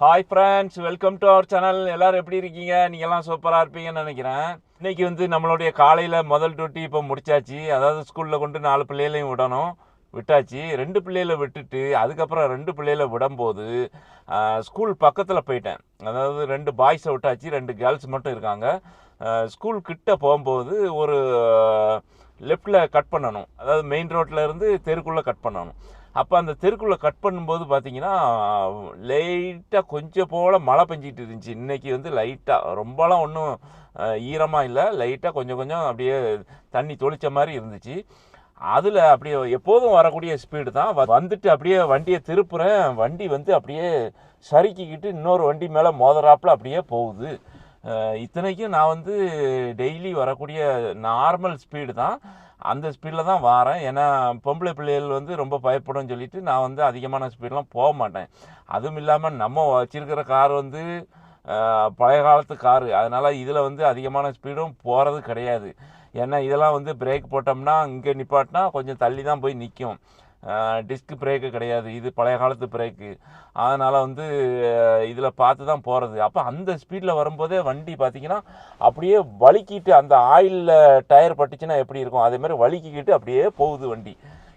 Hi friends welcome to our channel எல்லோரும் எப்படி இருக்கீங்க? நீங்கள்லாம் சூப்பராக இருப்பீங்கன்னு நினைக்கிறேன். இன்னைக்கு வந்து நம்மளுடைய காலையில் முதல் டூட்டி இப்போ முடிச்சாச்சு. அதாவது ஸ்கூலில் கொண்டு நாலு பிள்ளைகளையும் விடணும். விட்டாச்சு. ரெண்டு பிள்ளைகளை விட்டுட்டு அதுக்கப்புறம் ரெண்டு பிள்ளைகளை விடும்போது ஸ்கூல் பக்கத்தில் போயிட்டேன். அதாவது ரெண்டு பாய்ஸை விட்டாச்சு. ரெண்டு கேர்ள்ஸ் மட்டும் இருக்காங்க. ஸ்கூல் கிட்ட போகும்போது ஒரு லெஃப்டில் கட் பண்ணணும். அதாவது மெயின் ரோட்டில் இருந்து தெருக்குள்ளே கட் பண்ணணும். அப்போ அந்த தெருக்குள்ளே கட் பண்ணும்போது பார்த்தீங்கன்னா லைட்டாக கொஞ்சம் போல் மழை பெஞ்சிக்கிட்டு இருந்துச்சு. இன்னைக்கு வந்து லைட்டாக ரொம்பலாம் ஒன்றும் ஈரமாக இல்லை. லைட்டாக கொஞ்சம் கொஞ்சம் அப்படியே தண்ணி தொளிச்ச மாதிரி இருந்துச்சு. அதில் அப்படியே எப்போதும் வரக்கூடிய ஸ்பீடு தான். வந்துட்டு அப்படியே வண்டியை திருப்புறேன். வண்டி வந்து அப்படியே சறுக்கிக்கிட்டு இன்னொரு வண்டி மேலே மோதராப்பில் அப்படியே போகுது. இத்தனைக்கும் நான் வந்து டெய்லி வரக்கூடிய நார்மல் ஸ்பீடு தான். அந்த ஸ்பீடில் தான் வாரேன். ஏன்னா பொம்பளை பிள்ளைகள் வந்து ரொம்ப பயப்படும் சொல்லிட்டு நான் வந்து அதிகமான ஸ்பீடெலாம் போக மாட்டேன். அதுவும் இல்லாமல் நம்ம வச்சுருக்கிற கார் வந்து பழைய காலத்து காரு அதனால் இதில் வந்து அதிகமான ஸ்பீடும் போகிறது கிடையாது. ஏன்னா இதெல்லாம் வந்து பிரேக் போட்டோம்னா இங்கே நிப்பாட்டினா கொஞ்சம் தள்ளி தான் போய் நிற்கும் டிஸ்க் பிரேக்கு கிடையாது. இது பழைய காலத்து பிரேக்கு அதனால் வந்து இதில் பார்த்து தான் போகிறது அப்போ அந்த ஸ்பீடில் வரும்போதே வண்டி பார்த்திங்கன்னா அப்படியே வலிக்கிட்டு அந்த ஆயிலில் டயர் பட்டுச்சுன்னா எப்படி இருக்கும்? அதேமாதிரி வலிக்கிக்கிட்டு அப்படியே போகுது வண்டி.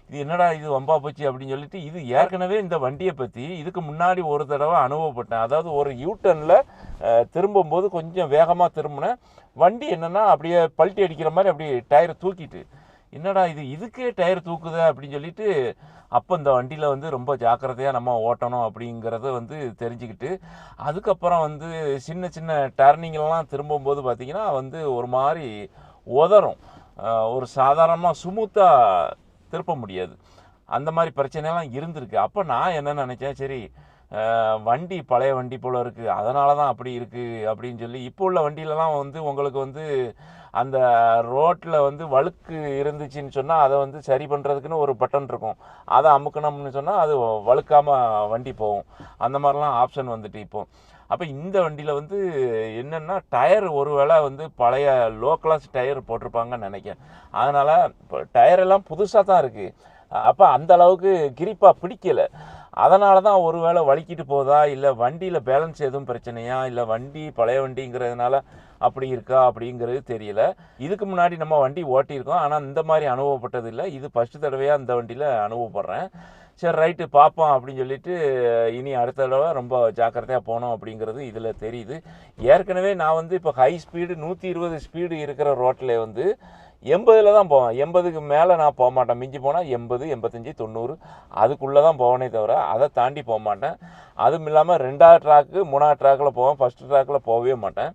இது என்னடா இது வம்பா போச்சு அப்படின்னு சொல்லிட்டு இது ஏற்கனவே இந்த வண்டியை பற்றி இதுக்கு முன்னாடி ஒரு தடவை அனுபவப்பட்டேன். அதாவது ஒரு யூட்டனில் திரும்பும்போது கொஞ்சம் வேகமாக திரும்பினேன். வண்டி என்னென்னா அப்படியே பல்ட்டி அடிக்கிற மாதிரி அப்படியே டயரை தூக்கிட்டு என்னடா இது இதுக்கே டயர் தூக்குதே அப்படின்னு சொல்லிட்டு அப்போ இந்த வண்டியில் வந்து ரொம்ப ஜாக்கிரதையாக நம்ம ஓட்டணும் அப்படிங்கிறத வந்து தெரிஞ்சுக்கிட்டு அதுக்கப்புறம் வந்து சின்ன சின்ன டர்னிங்கெல்லாம் திரும்பும்போது பார்த்திங்கன்னா வந்து ஒரு மாதிரி உதறும். ஒரு சாதாரணமாக ஸ்மூத்தாக திருப்ப முடியாது. அந்த மாதிரி பிரச்சனைலாம் இருந்திருக்கு. அப்போ நான் என்ன நினச்சேன் சரி வண்டி பழைய வண்டி போல் இருக்குது அதனால தான் அப்படி இருக்குது அப்படின்னு சொல்லி இப்போ உள்ள வண்டியிலலாம் வந்து உங்களுக்கு வந்து அந்த ரோட்டில் வந்து வழுக்கு இருந்துச்சுன்னு சொன்னால் அதை வந்து சரி பண்ணுறதுக்குன்னு ஒரு பட்டன் இருக்கும். அதை அமுக்கணும்னு சொன்னால் அது வழுக்காமல் வண்டி போகும். அந்த மாதிரிலாம் ஆப்ஷன் வந்துட்டு இப்போ. அப்போ இந்த வண்டியில் வந்து என்னென்னா டயர் ஒருவேளை வந்து பழைய லோ கிளாஸ் டயர் போட்டிருப்பாங்கன்னு நினைக்கிறேன். அதனால் இப்போ டயர் எல்லாம் புதுசாக தான் இருக்குது அப்போ அந்த அளவுக்கு கிரிப்பாக பிடிக்கலை. அதனால தான் ஒருவேளை வலிக்கிட்டு போதா? இல்லை வண்டியில் பேலன்ஸ் எதுவும் பிரச்சனையா? இல்லை வண்டி பழைய வண்டிங்கிறதுனால அப்படி இருக்கா? அப்படிங்கிறது தெரியல. இதுக்கு முன்னாடி நம்ம வண்டி ஓட்டியிருக்கோம். ஆனால் இந்த மாதிரி அனுபவப்பட்டது இல்லை. இது ஃபஸ்ட்டு தடவையாக இந்த வண்டியில் அனுபவப்படுறேன். சரி ரைட்டு பார்ப்போம் அப்படின்னு சொல்லிட்டு இனி அடுத்த தடவை ரொம்ப ஜாக்கிரதையாக போனோம் அப்படிங்கிறது இதில் தெரியுது. ஏற்கனவே நான் வந்து இப்போ ஹை ஸ்பீடு நூற்றி இருபது ஸ்பீடு இருக்கிற ரோட்டில் வந்து எண்பதில் தான் போவேன். எண்பதுக்கு மேலே நான் போக மாட்டேன். மிஞ்சி போனால் எண்பது எண்பத்தஞ்சு தொண்ணூறு. அதுக்குள்ளே தான் போவேனே தவிர அதை தாண்டி போக மாட்டேன். அதுவும் இல்லாமல் ரெண்டாவது ட்ராக்கு மூணாவது ட்ராக்கில் போவேன். ஃபஸ்ட்டு ட்ராக்கில் போகவே மாட்டேன்.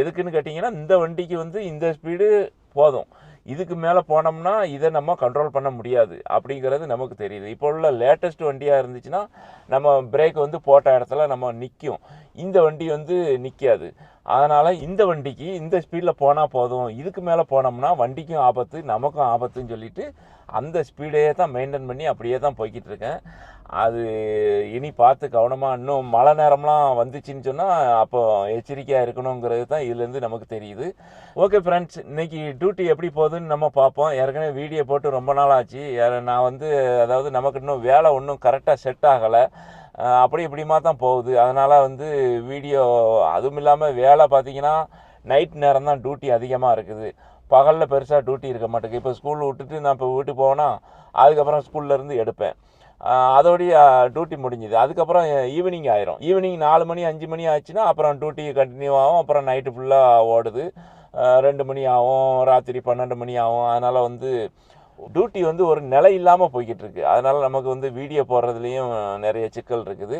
எதுக்குன்னு கேட்டிங்கன்னா இந்த வண்டிக்கு வந்து இந்த ஸ்பீடு போதும். இதுக்கு மேலே போனோம்னா இதை நம்ம கண்ட்ரோல் பண்ண முடியாது. அப்படிங்கிறது நமக்கு தெரியுது. இப்போ உள்ள லேட்டஸ்ட் வண்டியாக இருந்துச்சுன்னா நம்ம பிரேக் வந்து போட்ட இடத்துல நம்ம நிற்கும் இந்த வண்டி வந்து நிற்காது அதனால் இந்த வண்டிக்கு இந்த ஸ்பீடில் போனால் போதும். இதுக்கு மேலே போனோம்னா வண்டிக்கும் ஆபத்து நமக்கும் ஆபத்துன்னு சொல்லிட்டு அந்த ஸ்பீடையே தான் மெயின்டைன் பண்ணி அப்படியே தான் போய்கிட்டு இருக்கேன். அது இனி பார்த்து கவனமாக இன்னும் மழை நேரம்லாம் வந்துச்சுன்னு சொன்னால் அப்போ எச்சரிக்கையாக இருக்கணுங்கிறது தான் இதுலேருந்து நமக்கு தெரியுது. ஓகே ஃப்ரெண்ட்ஸ் இன்றைக்கி டியூட்டி எப்படி போகுதுன்னு நம்ம பார்ப்போம். ஏற்கனவே வீடியோ போட்டு ரொம்ப நாள் ஆச்சு. நான் வந்து அதாவது நமக்கு இன்னும் வேலை ஒன்றும் கரெக்டாக செட் ஆகலை. அப்படி இப்படிமா தான் போகுது. அதனால் வந்து வீடியோ அதுவும் இல்லாமல் வேலை பார்த்தீங்கன்னா நைட் நேரம் தான் டியூட்டி அதிகமாக இருக்குது. பகலில் பெருசாக டியூட்டி இருக்க மாட்டேங்குது. இப்போ ஸ்கூல் விட்டுட்டு நான் இப்போ வீட்டுக்கு போனால் அதுக்கப்புறம் ஸ்கூல்ல இருந்து எடுப்பேன். அதோடைய டியூட்டி முடிஞ்சுது. அதுக்கப்புறம் ஈவினிங் ஆயிரும். ஈவினிங் நாலு மணி அஞ்சு மணி ஆச்சுன்னா அப்புறம் டியூட்டி கண்டினியூ ஆகும். அப்புறம் நைட்டு ஃபுல்லாக ஓடுது. ரெண்டு மணி ஆகும். ராத்திரி பன்னெண்டு மணி ஆகும். அதனால் வந்து டியூட்டி வந்து ஒரு நிலை இல்லாமல் போய்கிட்டு இருக்கு அதனால் நமக்கு வந்து வீடியோ போடுறதுலேயும் நிறைய சிக்கல் இருக்குது.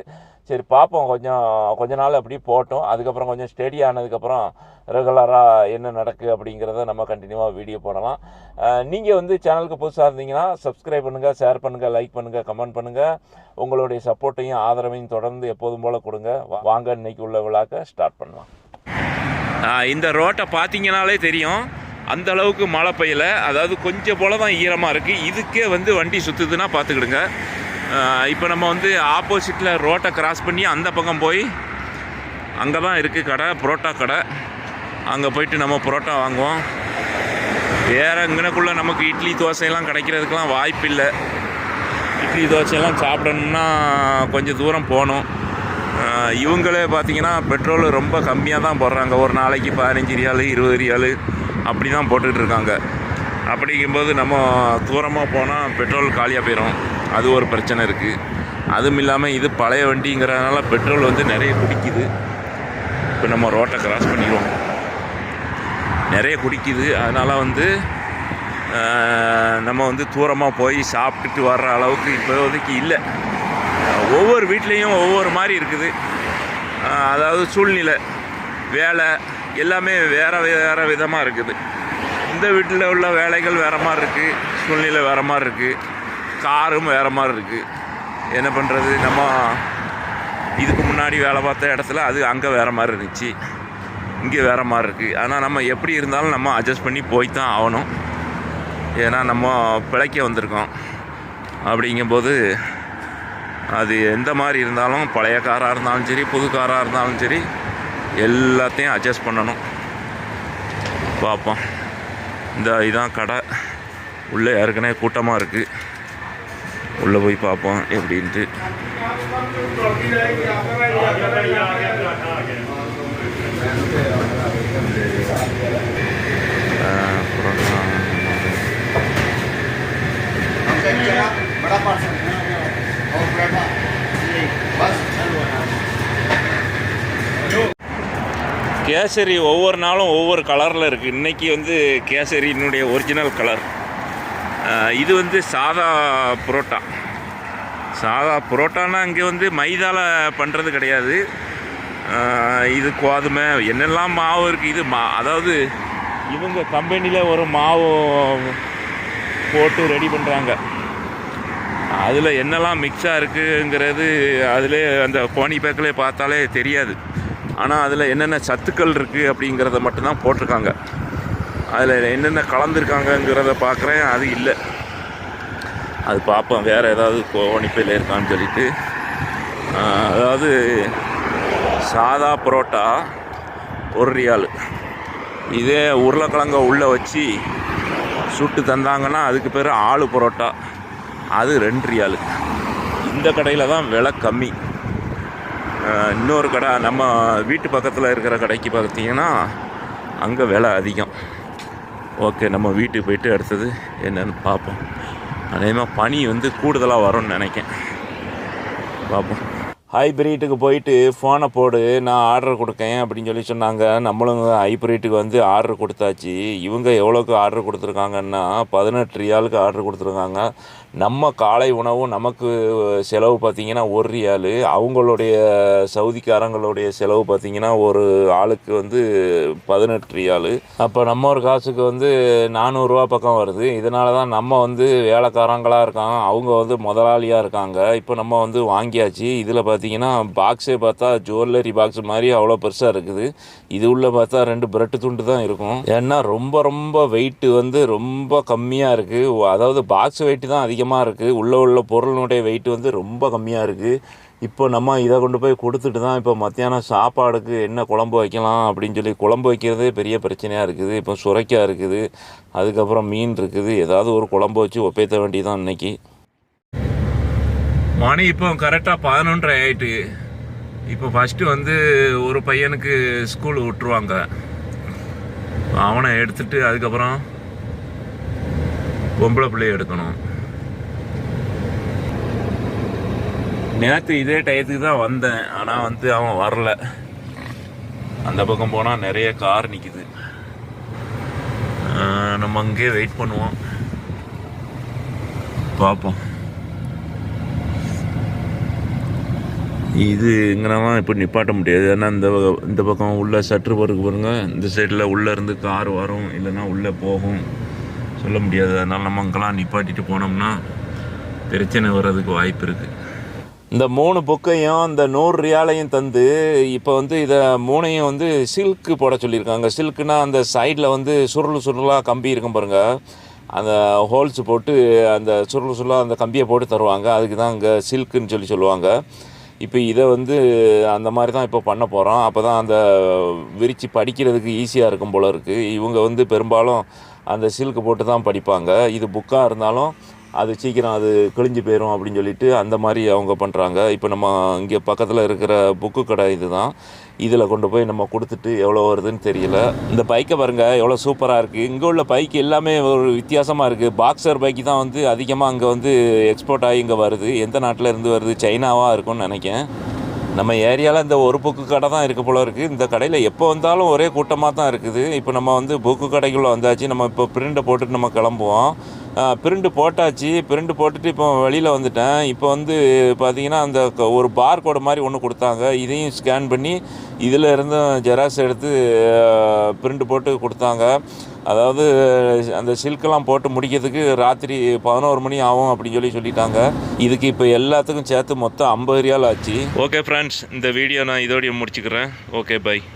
சரி பார்ப்போம். கொஞ்சம் கொஞ்ச நாள் அப்படி போட்டோம். அதுக்கப்புறம் கொஞ்சம் ஸ்டெடி ஆனதுக்கப்புறம் ரெகுலராக என்ன நடக்கு அப்படிங்கிறத நம்ம கண்டினியூவாக வீடியோ போடலாம். நீங்கள் வந்து சேனலுக்கு புதுசாக இருந்தீங்கன்னா சப்ஸ்கிரைப் பண்ணுங்கள் ஷேர் பண்ணுங்கள் லைக் பண்ணுங்கள் கமெண்ட் பண்ணுங்கள் உங்களுடைய சப்போர்ட்டையும் ஆதரவையும் தொடர்ந்து எப்போதும் போல் கொடுங்க. வாங்க இன்னைக்கு உள்ள விழாக்க ஸ்டார்ட் பண்ணலாம். இந்த ரோட்டை பார்த்தீங்கனாலே தெரியும். அந்த அளவுக்கு மழை பெய்யல. அதாவது கொஞ்சம் போல தான் ஈரமாக இருக்குது இதுக்கே வந்து வண்டி சுற்றுதுன்னா பார்த்துக்கிடுங்க இப்போ நம்ம வந்து ஆப்போசிட்டில் ரோட்டை கிராஸ் பண்ணி அந்த பக்கம் போய் அங்கே தான் இருக்குது கடை புரோட்டா கடை. அங்கே போயிட்டு நம்ம புரோட்டா வாங்குவோம். வேறு இங்கனக்குள்ளே நமக்கு இட்லி தோசையெல்லாம் கிடைக்கிறதுக்கெலாம் வாய்ப்பு இல்லை. இட்லி தோசையெல்லாம் சாப்பிடணும்னா கொஞ்சம் தூரம் போகணும். இவங்களே பார்த்திங்கன்னா பெட்ரோல் ரொம்ப கம்மியாக தான் போடுறாங்க. ஒரு நாளைக்கு பதினஞ்சு ரியாலு இருபது ரியாலு. அப்படி தான் போட்டுக்கிட்டு இருக்காங்க அப்படிங்கும்போது நம்ம தூரமாக போனால் பெட்ரோல் காலியாக போயிடும் அது ஒரு பிரச்சனை இருக்குது அதுவும் இல்லாமல் இது பழைய வண்டிங்கிறதுனால பெட்ரோல் வந்து நிறைய குடிக்குது. இப்போ நம்ம ரோட்டை கிராஸ் பண்ணிடுவோம். நிறைய குடிக்குது. அதனால் வந்து நம்ம வந்து தூரமாக போய் சாப்பிட்டுட்டு வர்ற அளவுக்கு இப்போதைக்கு இல்லை. ஒவ்வொரு வீட்லேயும் ஒவ்வொரு மாதிரி இருக்குது. அதாவது சூழ்நிலை வேலை எல்லாமே வேறு வேறு விதமாக இருக்குது. இந்த வீட்டில் உள்ள வேலைகள் வேறு மாதிரி இருக்குது சூழ்நிலை வேறு மாதிரி இருக்குது காரும் வேறு மாதிரி இருக்குது என்ன பண்ணுறது நம்ம இதுக்கு முன்னாடி வேலை பார்த்த இடத்துல அது அங்கே வேறு மாதிரி இருந்துச்சு. இங்கே வேறு மாதிரி இருக்குது ஆனால் நம்ம எப்படி இருந்தாலும் நம்ம அட்ஜஸ்ட் பண்ணி போய் தான் ஆகணும். ஏன்னா நம்ம பிழைக்க வந்திருக்கோம். அப்படிங்கும்போது அது எந்த மாதிரி இருந்தாலும் பழைய காராக இருந்தாலும் சரி புது காராக இருந்தாலும் சரி எல்லாத்தையும் அட்ஜஸ்ட் பண்ணணும். பார்ப்போம். இந்த இதான் கடை. உள்ளே ஏற்கனவே கூட்டமாக இருக்குது உள்ளே போய் பார்ப்போம் எப்படின்ட்டு. அப்புறம் கேசரி ஒவ்வொரு நாளும் ஒவ்வொரு கலரில் இருக்குது இன்றைக்கி வந்து கேசரியினுடைய ஒரிஜினல் கலர் இது வந்து சாதா புரோட்டா. சாதா புரோட்டானா இங்கே வந்து மைதாவில் பண்ணுறது கிடையாது. இது கோதுமை என்னெல்லாம் மாவு இருக்குது இது மா அதாவது இவங்க கம்பெனியில் ஒரு மாவு போட்டு ரெடி பண்ணுறாங்க அதில் என்னெல்லாம் மிக்ஸாக இருக்குங்கிறது அதில் அந்த கோணி பேக்கில் பார்த்தாலே தெரியாது. ஆனால் அதில் என்னென்ன சத்துக்கள் இருக்குது அப்படிங்கிறத மட்டும்தான் போட்டிருக்காங்க. அதில் என்னென்ன கலந்துருக்காங்கங்கிறத பார்க்குறேன் அது இல்லை. அது பார்ப்போம் வேறு ஏதாவது கோணிப்பையில் இருக்கான்னு சொல்லிட்டு. அதாவது சாதா புரோட்டா ஒரு ரியால். இதே உருளைக்கிழங்க உள்ளே வச்சு சுட்டு தந்தாங்கன்னா அதுக்கு பேர் ஆளு பரோட்டா. அது ரெண்டு ரியாலு. இந்த கடையில் தான் விலை கம்மி. இன்னொரு கடை நம்ம வீட்டு பக்கத்தில் இருக்கிற கடைக்கு பார்த்தீங்கன்னா அங்கே விலை அதிகம். ஓகே நம்ம வீட்டுக்கு போயிட்டு அடுத்தது என்னன்னு பார்ப்போம். அதேமாதிரி பனி வந்து கூடுதலாக வரும்னு நினைக்கேன். பார்ப்போம். ஹைப்ரிட்டுக்கு போயிட்டு ஃபோனை போடு நான் ஆர்டர் கொடுக்கேன் அப்படின்னு சொல்லி சொன்னாங்க. நம்மளும் ஹைப்ரிட்டுக்கு வந்து ஆர்டர் கொடுத்தாச்சு. இவங்க எவ்வளோக்கு ஆர்டர் கொடுத்துருக்காங்கன்னா பதினெட்டு ரியாலுக்கு ஆர்டர் கொடுத்துருக்காங்க. நம்ம காலை உணவும் நமக்கு செலவு பார்த்திங்கன்னா ஒரு ரியாலு. அவங்களுடைய சவுதிக்காரங்களுடைய செலவு பார்த்திங்கன்னா ஒரு ஆளுக்கு வந்து பதினெட்டு ரியாலு. அப்போ நம்ம ஒரு காசுக்கு வந்து நானூறுரூவா பக்கம் வருது. இதனால தான் நம்ம வந்து வேலைக்காரங்களாக இருக்காங்க. அவங்க வந்து முதலாளியாக இருக்காங்க. இப்போ நம்ம வந்து வாங்கியாச்சு. இதில் பார்த்தீங்கன்னா பாக்ஸே பார்த்தா ஜுவல்லரி பாக்ஸ் மாதிரி அவ்வளோ பெருசாக இருக்குது. இது உள்ளே பார்த்தா ரெண்டு பிரெட்டு துண்டு தான் இருக்கும். ஏன்னா ரொம்ப ரொம்ப வெயிட்டு வந்து ரொம்ப கம்மியாக இருக்குது அதாவது பாக்ஸ் வெயிட்டு தான் அதிகமாக இருக்குது உள்ளே உள்ள பொருளினுடைய வெயிட் வந்து ரொம்ப கம்மியாக இருக்குது இப்போ நம்ம இதை கொண்டு போய் கொடுத்துட்டு தான் இப்போ மத்தியானம் சாப்பாடுக்கு என்ன குழம்பு வைக்கலாம் அப்படின்னு சொல்லி குழம்பு வைக்கிறதே பெரிய பிரச்சனையாக இருக்குது. இப்போ சுரைக்காய் இருக்குது. அதுக்கப்புறம் மீன் இருக்குது. ஏதாவது ஒரு குழம்பு வச்சு ஒப்பேத்த வேண்டியதான் இன்றைக்கி மணி இப்போ கரெக்டாக பதினொன்றரை ஆயிட்டு. இப்போ ஃபஸ்ட்டு வந்து ஒரு பையனுக்கு ஸ்கூல் விட்டுருவாங்க. அவனை எடுத்துட்டு அதுக்கப்புறம் பொம்பளை பிள்ளைய எடுக்கணும். நேற்று இதே டயத்துக்கு தான் வந்தேன். ஆனால் வந்து அவன் வரல. அந்த பக்கம் போனால் நிறைய கார் நிற்குது நம்ம அங்கேயே வெயிட் பண்ணுவோம். பார்ப்போம். இது இங்கனவா இப்போ நிப்பாட்ட முடியாது. ஏன்னா இந்த பக்கம் இந்த பக்கம் உள்ள சற்று பிறகு பாருங்க. இந்த சைடில் உள்ளே இருந்து கார் வரும். இல்லைன்னா உள்ளே போகும். சொல்ல முடியாது. அதனால் நம்ம அங்கெல்லாம் நிப்பாட்டிட்டு போனோம்னா பிரச்சனை வர்றதுக்கு வாய்ப்பு இருக்குது இந்த மூணு புக்கையும் இந்த நூறு ரியாலையும் தந்து இப்போ வந்து இதை மூணையும் வந்து சில்க்கு போட சொல்லியிருக்காங்க. சில்க்குனா அந்த சைடில் வந்து சுருள் சுருளாக கம்பி இருக்கும் பாருங்க. அந்த ஹோல்ஸ் போட்டு அந்த சுருள் சுருளாக அந்த கம்பியை போட்டு தருவாங்க. அதுக்கு தான் இங்கே சில்க்குன்னு சொல்லி சொல்லுவாங்க. இப்போ இதை வந்து அந்த மாதிரி தான் இப்போ பண்ண போகிறோம். அப்போ தான் அந்த விரித்து படிக்கிறதுக்கு ஈஸியாக இருக்கும் போல இருக்குது இவங்க வந்து பெரும்பாலும் அந்த சில்க்கு போட்டு தான் படிப்பாங்க. இது புக்காக இருந்தாலும் அது சீக்கிரம் அது கிழிஞ்சு போயிடும் அப்படின்னு சொல்லிட்டு அந்த மாதிரி அவங்க பண்ணுறாங்க இப்போ நம்ம இங்கே பக்கத்தில் இருக்கிற புக்கு கடை இதுதான் இதில் கொண்டு போய் நம்ம கொடுத்துட்டு எவ்வளோ வருதுன்னு தெரியல. இந்த பைக்கை பாருங்கள் எவ்வளோ சூப்பராக இருக்குது இங்கே உள்ள பைக் எல்லாமே ஒரு வித்தியாசமாக இருக்குது பாக்ஸர் பைக்கு தான் வந்து அதிகமாக அங்கே வந்து எக்ஸ்போர்ட் ஆகி இங்கே வருது. எந்த நாட்டில் இருந்து வருது? சைனாவாக இருக்கும்னு நினைக்கிறேன். நம்ம ஏரியாவில் இந்த ஒரு புக்கு கடை தான் இருக்குது போல இருக்குது இந்த கடையில் எப்போ வந்தாலும் ஒரே கூட்டமாக தான் இருக்குது. இப்போ நம்ம வந்து புக்கு கடைக்குள்ளே வந்தாச்சு. நம்ம இப்போ பிரிண்டை போட்டுட்டு நம்ம கிளம்புவோம். பிரிண்டு போட்டாச்சு. பிரிண்டு போட்டுட்டு இப்போ வெளியில் வந்துட்டேன். இப்போ வந்து பார்த்தீங்கன்னா அந்த ஒரு பார் கோடு மாதிரி ஒன்று கொடுத்தாங்க. இதையும் ஸ்கேன் பண்ணி இதில் இருந்தும் ஜெராக்ஸ் எடுத்து பிரிண்ட் போட்டு கொடுத்தாங்க. அதாவது அந்த சில்கெல்லாம் போட்டு முடிக்கிறதுக்கு ராத்திரி பதினோரு மணி ஆகும் அப்படின்னு சொல்லி சொல்லிட்டாங்க. இதுக்கு இப்போ எல்லாத்துக்கும் சேர்த்து மொத்தம் ஐம்பது ரியால் ஆச்சு. ஓகே ஃப்ரெண்ட்ஸ் இந்த வீடியோ நான் இதோடய முடிச்சுக்கிறேன். Okay bye